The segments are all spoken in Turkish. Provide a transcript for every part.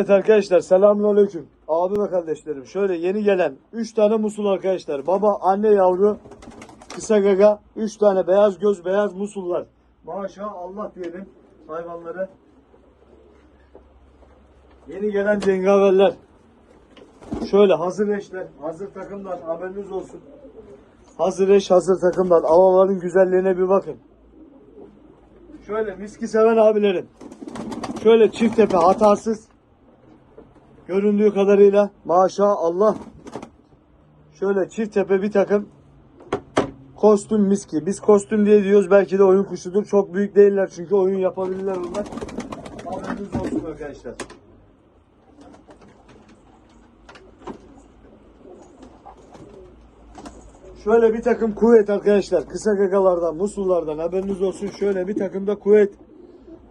Evet arkadaşlar selamünaleyküm. Abi ve kardeşlerim şöyle yeni gelen 3 tane musul arkadaşlar. Baba, anne, yavru, kısa gaga, 3 tane beyaz göz, beyaz musullar. Maşallah Allah diyelim hayvanları. Yeni gelen cengaverler. Şöyle hazır eşler, hazır takımlar haberiniz olsun. Hazır eş, hazır takımlar. Avaların güzelliğine bir bakın. Şöyle miski seven abilerim. Şöyle çift tepe hatasız. Göründüğü kadarıyla maşallah. Şöyle çift tepe bir takım kostüm miski. Biz kostüm diye diyoruz. Belki de oyun kuşudur. Çok büyük değiller çünkü oyun yapabilirler onlar. Haberiniz olsun arkadaşlar. Şöyle bir takım kuvvet arkadaşlar. Kısa gagalardan, musullardan haberiniz olsun. Şöyle bir takım da kuvvet.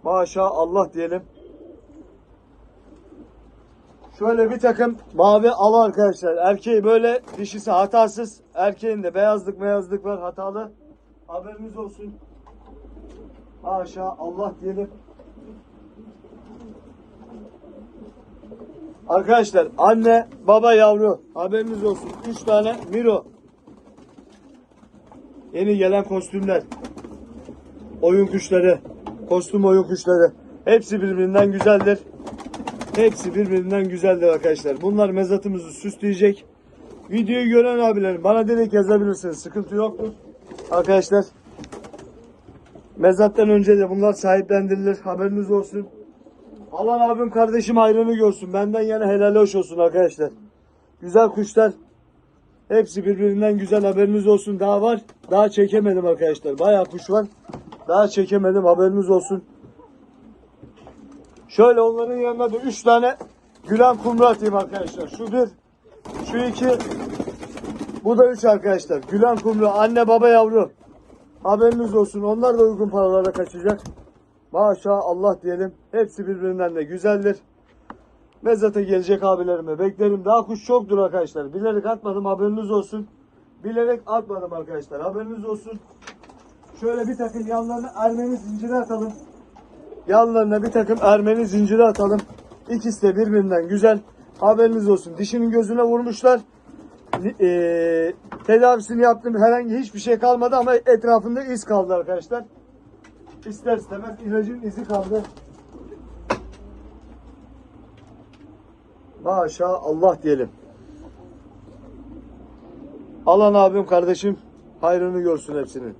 Maşallah diyelim. Şöyle bir takım mavi ala arkadaşlar. Erkeği böyle dişisi hatasız. Erkeğinde beyazlık beyazlık var hatalı. Haberiniz olsun. Haşa Allah diyelim. Arkadaşlar anne baba yavru haberiniz olsun. 3 tane Miro. Yeni gelen kostümler. Oyun kuşları. Kostüm oyun kuşları. Hepsi birbirinden güzeldir. Hepsi birbirinden güzeldir arkadaşlar. Bunlar mezatımızı süsleyecek. Videoyu gören abilerim bana direkt yazabilirsiniz. Sıkıntı yoktur. Arkadaşlar mezattan önce de bunlar sahiplendirilir. Haberiniz olsun. Alan abim kardeşim hayrını görsün. Benden yana helal hoş olsun arkadaşlar. Güzel kuşlar. Hepsi birbirinden güzel haberiniz olsun. Daha var. Daha çekemedim arkadaşlar. Bayağı kuş var. Daha çekemedim haberiniz olsun. Şöyle onların yanına da 3 tane gülen kumru atayım arkadaşlar. Şu bir, şu iki, bu da 3 arkadaşlar. Gülen kumru, anne baba yavru. Haberiniz olsun. Onlar da uygun paralara kaçacak. Maşallah Allah diyelim. Hepsi birbirinden de güzeldir. Mezata gelecek abilerime beklerim. Daha kuş çoktur arkadaşlar. Bilerek atmadım haberiniz olsun. Bilerek atmadım arkadaşlar. Haberiniz olsun. Şöyle bir takım yanlarına Ermeni zinciri atalım. Yanlarına bir takım Ermeni zinciri atalım. İkisi de birbirinden güzel. Haberiniz olsun. Dişinin gözüne vurmuşlar. Eee tedavisini yaptım. Herhangi hiçbir şey kalmadı ama etrafında iz kaldı arkadaşlar. İster istemez ilacın izi kaldı. Maşallah diyelim. Alan abim kardeşim hayrını görsün hepsinin.